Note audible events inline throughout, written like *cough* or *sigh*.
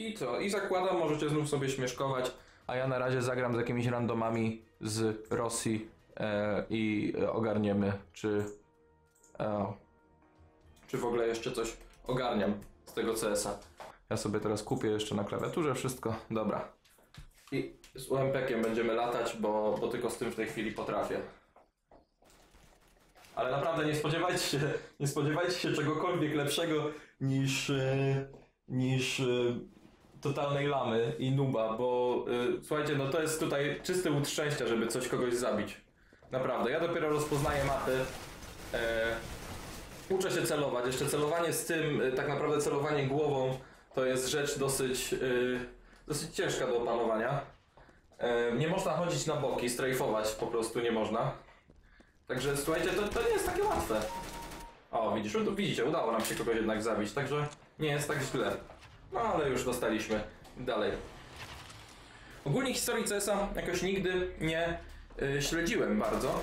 I co? I zakładam, możecie znów sobie śmieszkować, a ja na razie zagram z jakimiś randomami z Rosji e, i ogarniemy, czy, e, czy w ogóle jeszcze coś ogarniam z tego CS-a. Ja sobie teraz kupię jeszcze na klawiaturze wszystko. Dobra. I z UMP-kiem będziemy latać, bo, bo tylko z tym w tej chwili potrafię. Ale naprawdę nie spodziewajcie się, nie spodziewajcie się czegokolwiek lepszego niż, e, niż e, totalnej lamy i nuba, bo e, słuchajcie, no to jest tutaj czysty łód szczęścia, żeby coś kogoś zabić. Naprawdę, ja dopiero rozpoznaję mapy. E, uczę się celować. Jeszcze celowanie z tym, e, tak naprawdę celowanie głową, to jest rzecz dosyć, e, dosyć ciężka do opanowania. E, nie można chodzić na boki, strajfować po prostu nie można. Także słuchajcie, to, to nie jest takie łatwe. O, widzisz, widzicie, udało nam się kogoś jednak zabić, także nie jest tak źle. No ale już dostaliśmy dalej. Ogólnie historii CS-a jakoś nigdy nie y, śledziłem bardzo.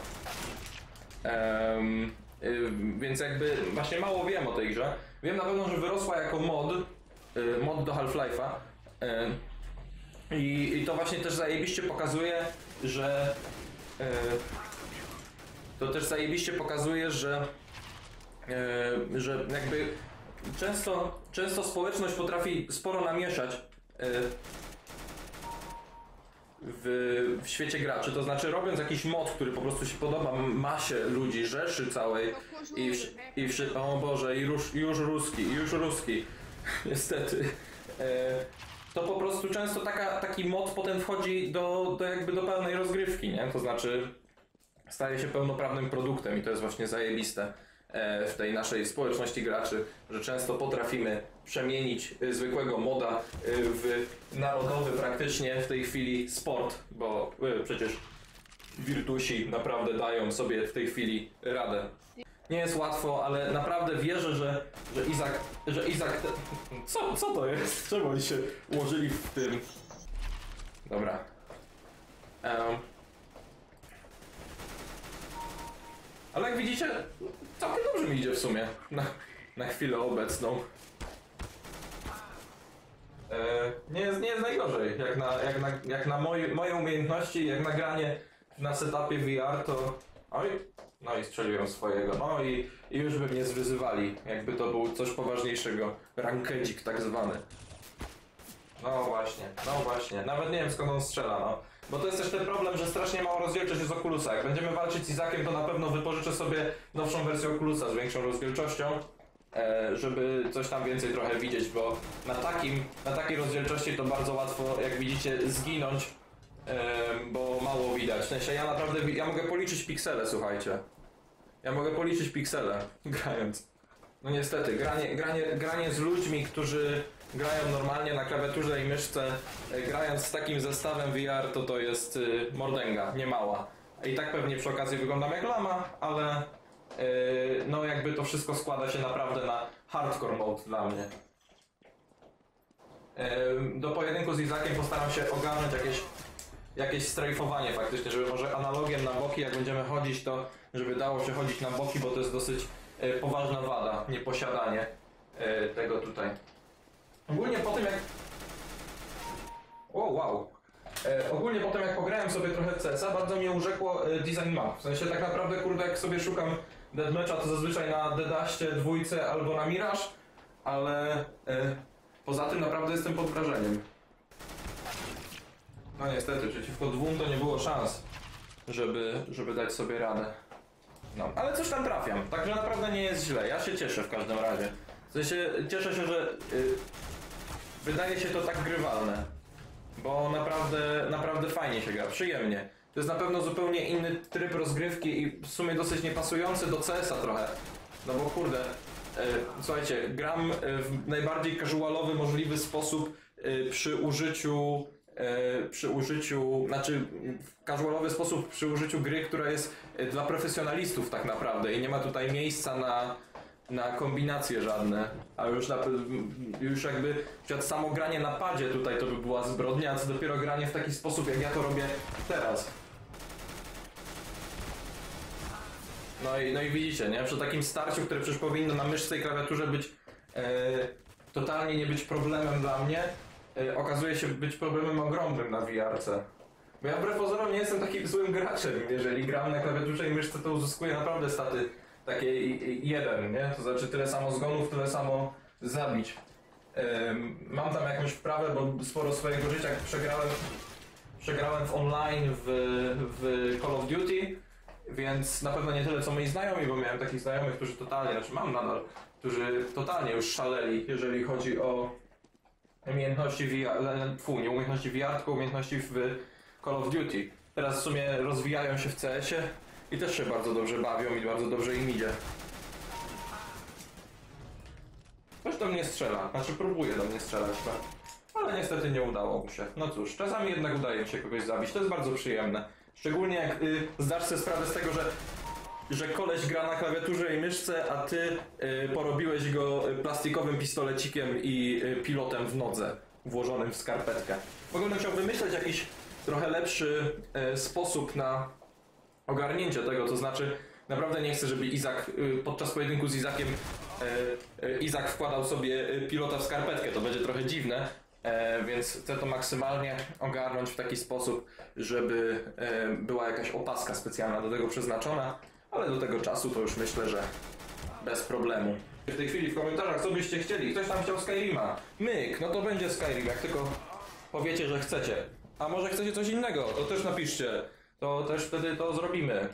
Em, y, więc jakby właśnie mało wiem o tej grze. Wiem na pewno, że wyrosła jako mod, y, mod do Half-Life'a. I, to właśnie też zajebiście pokazuje, że y, to też zajebiście pokazuje, że, e, że jakby często, często społeczność potrafi sporo namieszać e, w, w świecie graczy. To znaczy, robiąc jakiś mod, który po prostu się podoba masie ludzi, rzeszy całej i, wsz- i wszy- o Boże, i już, już ruski, już ruski, *laughs* niestety. E, to po prostu często taka, taki mod potem wchodzi do, do jakby do pełnej rozgrywki, nie? To znaczy staje się pełnoprawnym produktem i to jest właśnie zajebiste w tej naszej społeczności graczy, że często potrafimy przemienić e, zwykłego moda e, w narodowy praktycznie w tej chwili sport, bo e, przecież wirtusi naprawdę dają sobie w tej chwili radę. Nie jest łatwo, ale naprawdę wierzę, że, że Izak, że Izak, *laughs* co, co to jest? Czemu oni się ułożyli w tym? Dobra. Em, Ale jak widzicie, całkiem dobrze mi idzie w sumie. Na, na chwilę obecną. E, nie, jest, nie jest najgorzej. Jak na, jak na, jak na moje, moje umiejętności, jak na granie na setupie VR, to. Oj, no i strzeliłem swojego. No i, i już by mnie zwyzywali, jakby to był coś poważniejszego. Rankedzik tak zwany. No właśnie, no właśnie. Nawet nie wiem skąd on strzela, no. Bo to jest też ten problem, że strasznie mało rozdzielczość jest Oculusa. Jak będziemy walczyć z Izakiem, to na pewno wypożyczę sobie nowszą wersję Oculusa z większą rozdzielczością, e, żeby coś tam więcej trochę widzieć, bo na takim, na takiej rozdzielczości to bardzo łatwo, jak widzicie, zginąć, e, bo mało widać. W sensie ja naprawdę, ja mogę policzyć piksele, słuchajcie. Ja mogę policzyć piksele, *laughs* grając. No niestety, granie, granie, granie z ludźmi, którzy grają normalnie na klawiaturze i myszce, e, grając z takim zestawem VR, to to jest y, mordęga, nie mała. I tak pewnie przy okazji wyglądam jak lama, ale y, no jakby to wszystko składa się naprawdę na hardcore mode dla mnie. Em, Do pojedynku z Izakiem postaram się ogarnąć jakieś, jakieś strajfowanie faktycznie, żeby może analogiem na boki, jak będziemy chodzić, to żeby dało się chodzić na boki, bo to jest dosyć e, poważna wada, nieposiadanie e, tego tutaj. Ogólnie po tym jak... O, wow. E, ogólnie po tym jak pograłem sobie trochę w CS-a, bardzo mnie urzekło e, design map. W sensie tak naprawdę, kurde, jak sobie szukam deathmatcha, to zazwyczaj na Dedaście, dwójce albo na Mirage, ale e, poza tym naprawdę jestem pod wrażeniem. No niestety, przeciwko dwóm to nie było szans, żeby, żeby dać sobie radę. No, ale coś tam trafiam, także naprawdę nie jest źle. Ja się cieszę w każdym razie. W sensie cieszę się, że y, wydaje się to tak grywalne. Bo naprawdę, naprawdę fajnie się gra, przyjemnie. To jest na pewno zupełnie inny tryb rozgrywki i w sumie dosyć niepasujący do CS-a trochę. No bo kurde, y, słuchajcie, gram y, w najbardziej casualowy możliwy sposób y, przy użyciu e, przy użyciu, znaczy w casualowy sposób przy użyciu gry, która jest e, dla profesjonalistów tak naprawdę i nie ma tutaj miejsca na, na kombinacje żadne, a już, na, już jakby przed samo granie na padzie tutaj to by była zbrodnia, a co dopiero granie w taki sposób jak ja to robię teraz. No i, no i widzicie, nie? Przy takim starciu, które przecież powinno na myszce i klawiaturze być e, totalnie nie być problemem dla mnie, y, okazuje się być problemem ogromnym na VR-ce. Bo ja wbrew pozorom nie jestem takim złym graczem. Jeżeli gram na klawiaturze i myszce, to uzyskuję naprawdę staty takie jeden, nie? To znaczy tyle samo zgonów, tyle samo zabić. Mam tam jakąś wprawę, bo sporo swojego życia przegrałem, przegrałem w online w, w Call of Duty, więc na pewno nie tyle co moi znajomi, bo miałem takich znajomych, którzy totalnie, znaczy mam nadal, którzy totalnie już szaleli, jeżeli chodzi o umiejętności VR, fu, nie umiejętności VR, tylko umiejętności w Call of Duty. Teraz w sumie rozwijają się w CS-ie i też się bardzo dobrze bawią i bardzo dobrze im idzie. Ktoś do mnie strzela, znaczy próbuje do mnie strzelać, tak? ale niestety nie udało mu się. No cóż, czasami jednak udaje mi się kogoś zabić, to jest bardzo przyjemne. Szczególnie jak y, zdasz sobie sprawę z tego, że że koleś gra na klawiaturze i myszce, a ty y, porobiłeś go y, plastikowym pistolecikiem i y, pilotem w nodze, włożonym w skarpetkę. W ogóle bym chciał wymyśleć jakiś trochę lepszy y, sposób na ogarnięcie tego, to znaczy naprawdę nie chcę, żeby Izak y, podczas pojedynku z Izakiem y, y, Izak wkładał sobie y, pilota w skarpetkę, to będzie trochę dziwne, e, więc chcę to maksymalnie ogarnąć w taki sposób, żeby e, była jakaś opaska specjalna do tego przeznaczona, ale do tego czasu to już myślę, że bez problemu. W tej chwili w komentarzach co byście chcieli, ktoś tam chciał Skyrima, myk, no to będzie Skyrim, jak tylko powiecie, że chcecie. A może chcecie coś innego, to też napiszcie, to też wtedy to zrobimy.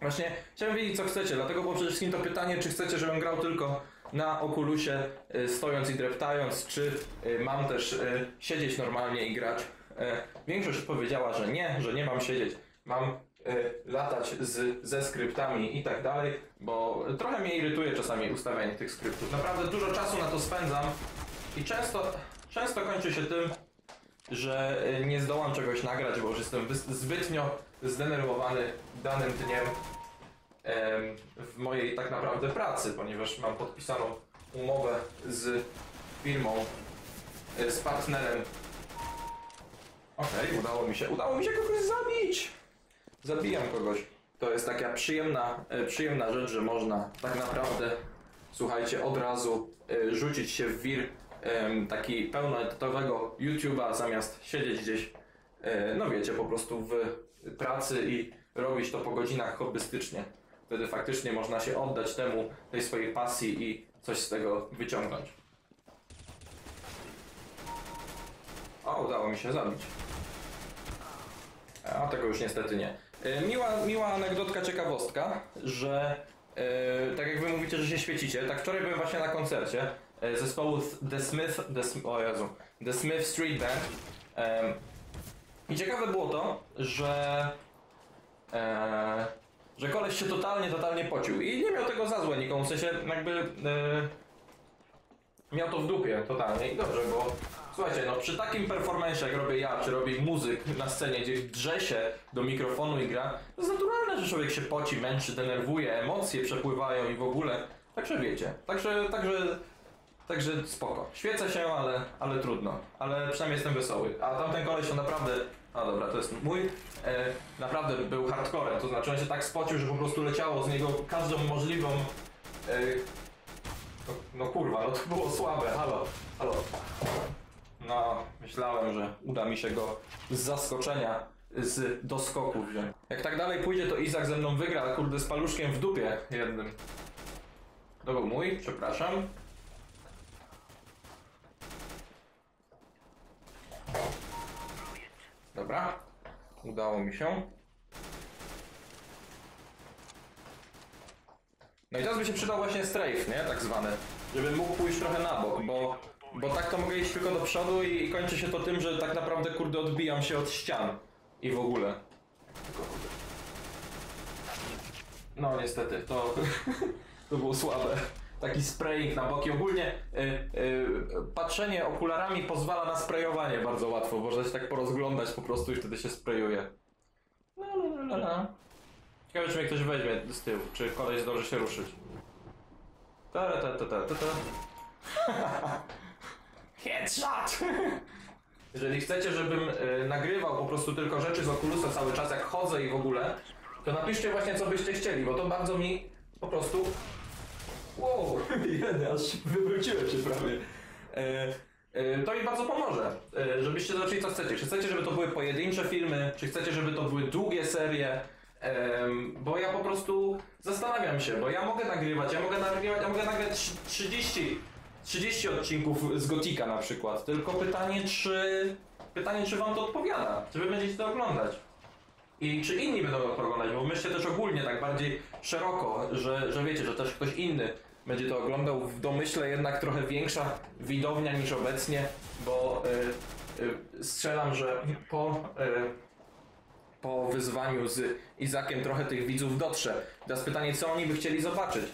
Właśnie chciałem wiedzieć co chcecie, dlatego było przede wszystkim to pytanie, czy chcecie, żebym grał tylko na Oculusie, y, stojąc i dreptając, czy y, mam też y, siedzieć normalnie i grać. Większość powiedziała, że nie, że nie mam siedzieć. Mam latać z, ze skryptami i tak dalej, bo trochę mnie irytuje czasami ustawianie tych skryptów. Naprawdę dużo czasu na to spędzam i często, często kończy się tym, że y, nie zdołam czegoś nagrać, bo już jestem zbytnio zdenerwowany danym dniem em, w mojej tak naprawdę pracy, ponieważ mam podpisaną umowę z firmą, y, z partnerem. Okej, udało mi się, udało mi się kogoś zabić! Zabijam kogoś. To jest taka przyjemna, e, przyjemna rzecz, że można tak naprawdę, słuchajcie, od razu rzucić się w wir taki pełnoetatowego YouTube'a zamiast siedzieć gdzieś, e, no wiecie, po prostu w pracy i robić to po godzinach hobbystycznie. Wtedy faktycznie można się oddać temu, tej swojej pasji i coś z tego wyciągnąć. O, udało mi się zabić. A tego już niestety nie. E, Miła, miła anegdotka, ciekawostka, że e, tak jak wy mówicie, że się świecicie, tak wczoraj byłem właśnie na koncercie zespołu The Smith, The, o Jezu, The Smith Street Band. I ciekawe było to, że e, że koleś się totalnie, totalnie pocił i nie miał tego za złe nikomu, w sensie jakby e, miał to w dupie totalnie i dobrze, bo słuchajcie, no przy takim performance jak robię ja, czy robi muzyk na scenie, gdzie drze się do mikrofonu i gra, to jest naturalne, że człowiek się poci, męczy, denerwuje, emocje przepływają i w ogóle, także wiecie, także, także, także spoko. Świecę się, ale, ale trudno, ale przynajmniej jestem wesoły, a tamten koleś to naprawdę, a dobra, to jest mój, e, naprawdę był hardcorem, to znaczy on się tak spocił, że po prostu leciało z niego każdą możliwą e, no, no kurwa, no to było słabe, halo, halo. No, myślałem, że uda mi się go z zaskoczenia z doskoku wziąć. Jak tak dalej pójdzie, to Izak ze mną wygra, kurde, z paluszkiem w dupie jednym. To był mój, przepraszam. Dobra, udało mi się. No i teraz by się przydał właśnie strafe, nie? Tak zwany. Żebym mógł pójść trochę na bok, bo, bo tak to mogę iść tylko do przodu i, i kończy się to tym, że tak naprawdę kurde odbijam się od ścian. I w ogóle. No niestety, to, *laughs* to było słabe. Taki spraying na boki. Ogólnie y, y, patrzenie okularami pozwala na sprayowanie bardzo łatwo. Można się tak porozglądać po prostu i wtedy się sprayuje. Ciekawe, czy mnie ktoś weźmie z tyłu, czy koleś zdąży się ruszyć. Ta ta ta ta ta ta. *laughs* Headshot! *laughs* Jeżeli chcecie, żebym y, nagrywał po prostu tylko rzeczy z Oculusa cały czas, jak chodzę i w ogóle, to napiszcie właśnie, co byście chcieli, bo to bardzo mi po prostu... Wow, *laughs* jeden, aż wywróciłem się prawie. E, y, to mi bardzo pomoże, y, żebyście zobaczyli co chcecie. Czy chcecie, żeby to były pojedyncze filmy, czy chcecie, żeby to były długie serie, bo ja po prostu zastanawiam się, bo ja mogę nagrywać, ja mogę nagrywać, ja mogę nagrać 30, 30 odcinków z Gotika na przykład, tylko pytanie czy, pytanie czy wam to odpowiada, czy wy będziecie to oglądać. I czy inni będą to oglądać, bo myślę też ogólnie tak bardziej szeroko, że, że wiecie, że też ktoś inny będzie to oglądał. W domyśle jednak trochę większa widownia niż obecnie, bo y, y, strzelam, że po, y, po wyzwaniu z Izakiem trochę tych widzów dotrze. Teraz pytanie, co oni by chcieli zobaczyć?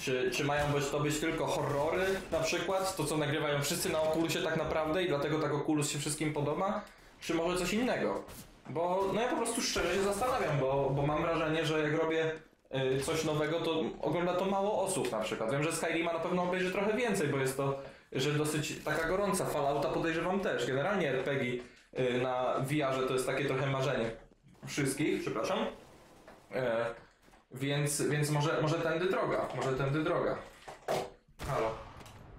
Czy, czy mają być to być tylko horrory na przykład? To co nagrywają wszyscy na Oculusie tak naprawdę i dlatego tak Oculus się wszystkim podoba? Czy może coś innego? Bo no ja po prostu szczerze się zastanawiam, bo, bo mam wrażenie, że jak robię coś nowego, to ogląda to mało osób na przykład. Wiem, że Skyrima na pewno obejrzy trochę więcej, bo jest to że dosyć taka gorąca. Fallouta podejrzewam też. Generalnie RPG y, na VR-ze to jest takie trochę marzenie wszystkich, przepraszam. E, więc, więc może, może tędy droga, może tędy droga. Halo.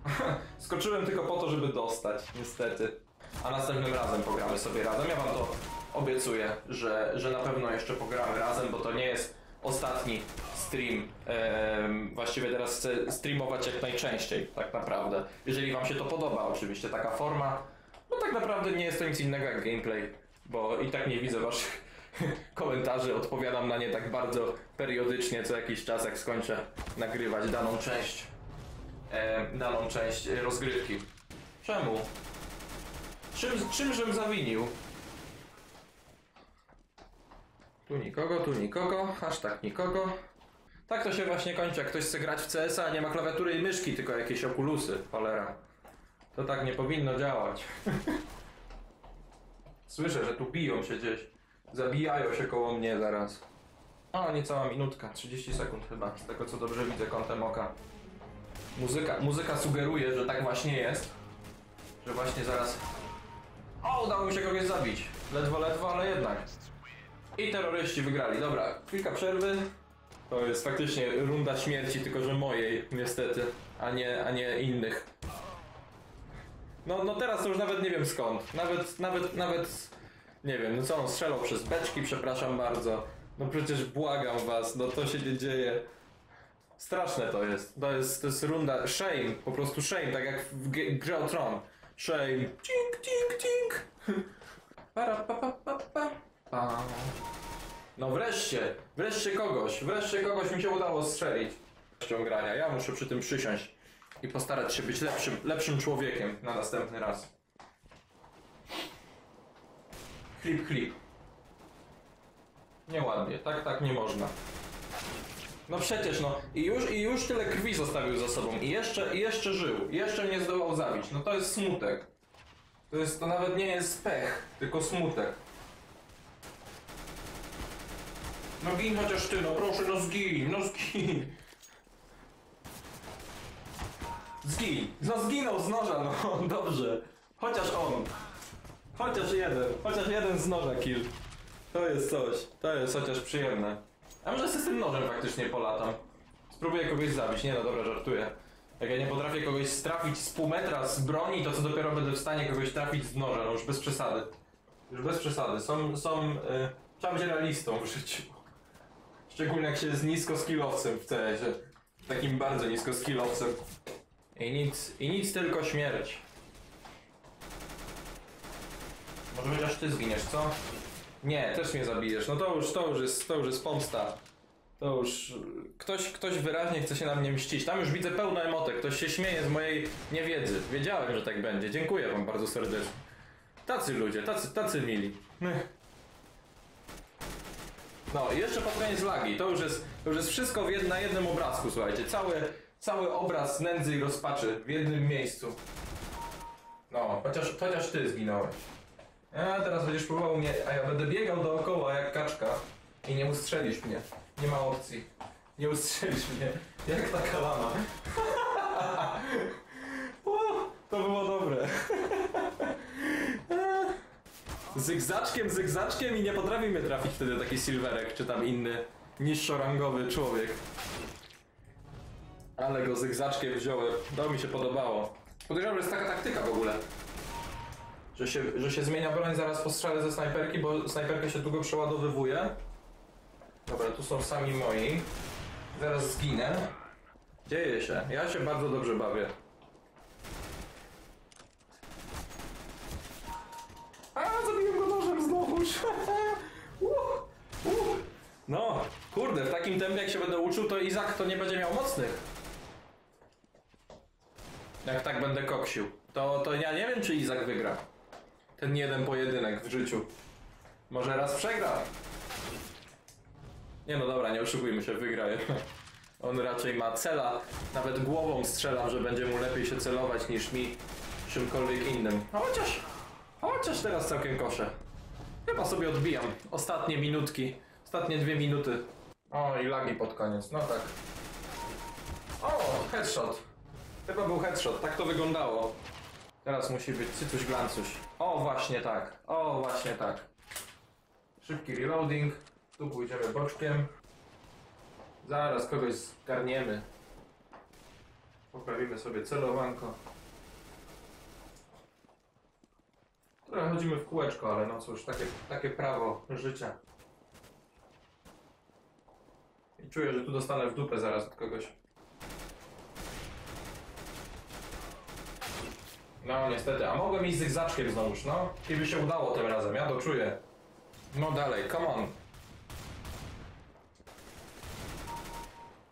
*laughs* Skoczyłem tylko po to, żeby dostać, niestety. A następnym razem pogramy sobie razem. Ja wam to obiecuję, że, że na pewno jeszcze pogramy razem, bo to nie jest ostatni stream. Właściwie teraz chcę streamować jak najczęściej, tak naprawdę. Jeżeli wam się to podoba, oczywiście taka forma. No tak naprawdę nie jest to nic innego jak gameplay, bo i tak nie widzę waszych *laughs* komentarzy, odpowiadam na nie tak bardzo periodycznie, co jakiś czas, jak skończę nagrywać daną część, e, daną część rozgrywki. Czemu? Czym, czymżem zawinił? Tu nikogo, tu nikogo, hashtag nikogo. Tak to się właśnie kończy, jak ktoś chce grać w CS, a nie ma klawiatury i myszki, tylko jakieś okulusy, cholera. To tak nie powinno działać. *laughs* Słyszę, że tu biją się gdzieś. Zabijają się koło mnie zaraz. O, niecała minutka, 30 sekund chyba, z tego co dobrze widzę kątem oka. Muzyka, muzyka sugeruje, że tak właśnie jest. Że właśnie zaraz... O, udało mi się kogoś zabić. Ledwo, ledwo, ale jednak. I terroryści wygrali. Dobra, chwilka przerwy. To jest faktycznie runda śmierci, tylko że mojej, niestety, a nie, a nie innych. No, no teraz to już nawet nie wiem skąd. Nawet, nawet, nawet nie wiem, no co on strzelał przez beczki, przepraszam bardzo. No przecież błagam was, no to się nie dzieje. Straszne to jest. To jest, to jest runda. Shame, po prostu shame, tak jak w G- grze o Tron. Shame. Tink, tink, tink. *laughs* Para, pa, pa, pa, pa, No wreszcie, wreszcie kogoś, wreszcie kogoś mi się udało strzelić. Ściągrania. Ja muszę przy tym przysiąść i postarać się być lepszym, lepszym człowiekiem na następny raz. Chlip, chlip. Nieładnie, tak, tak nie można. No przecież no, i już, i już tyle krwi zostawił za sobą i jeszcze, i jeszcze żył, i jeszcze nie zdołał zabić. No to jest smutek. To jest, to nawet nie jest pech, tylko smutek. No gin chociaż ty, no proszę, no zgin, no zgin. Zgin, no zginął z noża, no *laughs* dobrze. Chociaż on. Chociaż jeden, chociaż jeden z noża kill. To jest coś, to jest chociaż przyjemne. A może z tym nożem faktycznie polatam. Spróbuję kogoś zabić, nie no dobra, żartuję. Jak ja nie potrafię kogoś strafić z pół metra z broni, to co dopiero będę w stanie kogoś trafić z noża, no już bez przesady. Już bez przesady, są, są, y, trzeba być realistą w życiu. Szczególnie jak się jest nisko skillowcem w CS-ie. Takim bardzo nisko skillowcem. I nic, i nic tylko śmierć. Może chociaż ty zginiesz, co? Nie, też mnie zabijesz. No to już, to już jest, to już jest pomsta. To już... Ktoś, ktoś wyraźnie chce się na mnie mścić. Tam już widzę pełno emotek. Ktoś się śmieje z mojej niewiedzy. Wiedziałem, że tak będzie. Dziękuję wam bardzo serdecznie. Tacy ludzie, tacy, tacy mili. Ech. No i jeszcze pod koniec lagi. To już jest, to już jest wszystko w jed, na jednym obrazku, słuchajcie. Cały, cały obraz nędzy i rozpaczy w jednym miejscu. No, chociaż, chociaż ty zginąłeś. A teraz będziesz próbował mnie, a ja będę biegał dookoła jak kaczka i nie ustrzelisz mnie. Nie ma opcji. Nie ustrzelisz mnie. Jak taka lama. O, to było dobre. Zygzaczkiem, zygzaczkiem i nie potrafi mnie trafić wtedy taki silverek, czy tam inny niższorangowy człowiek. Ale go zygzaczkiem wziąłem. To mi się podobało. Podejrzewam, że jest taka taktyka w ogóle. Że się, że się zmienia broń zaraz po strzale ze snajperki, bo snajperka się długo przeładowywuje. Dobra, tu są sami moi. Zaraz zginę. Dzieje się. Ja się bardzo dobrze bawię. Kurde, w takim tempie jak się będę uczył, to Izak to nie będzie miał mocnych. Jak tak będę koksił. To, to ja nie wiem, czy Izak wygra. Ten jeden pojedynek w życiu. Może raz przegra. Nie no dobra, nie oszukujmy się, wygra. *laughs* On raczej ma cela. Nawet głową strzelam, że będzie mu lepiej się celować niż mi czymkolwiek innym. A chociaż, chociaż teraz całkiem koszę. Chyba sobie odbijam ostatnie minutki. Ostatnie dwie minuty. O, i lagi pod koniec, no tak. O, headshot. Chyba był headshot, tak to wyglądało. Teraz musi być cycuś glancuś. O, właśnie tak. O, właśnie tak. Szybki reloading. Tu pójdziemy boczkiem. Zaraz kogoś zgarniemy. Poprawimy sobie celowanko. Trochę chodzimy w kółeczko, ale no cóż, takie, takie prawo życia. I czuję, że tu dostanę w dupę zaraz od kogoś. No niestety, a mogłem iść zygzaczkiem znowuż, no. Kiedy się udało tym razem, ja to czuję. No dalej, come on.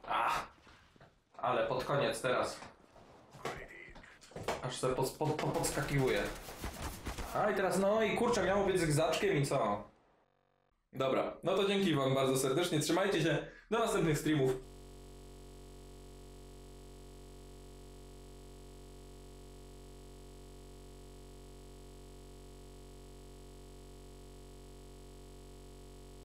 Ach, ale pod koniec teraz. Aż sobie pod, pod, pod, podskakiwuje. A i teraz, no i kurczę, miało być zygzaczkiem i co? Dobra, no to dzięki wam bardzo serdecznie, trzymajcie się, до остальных стримов.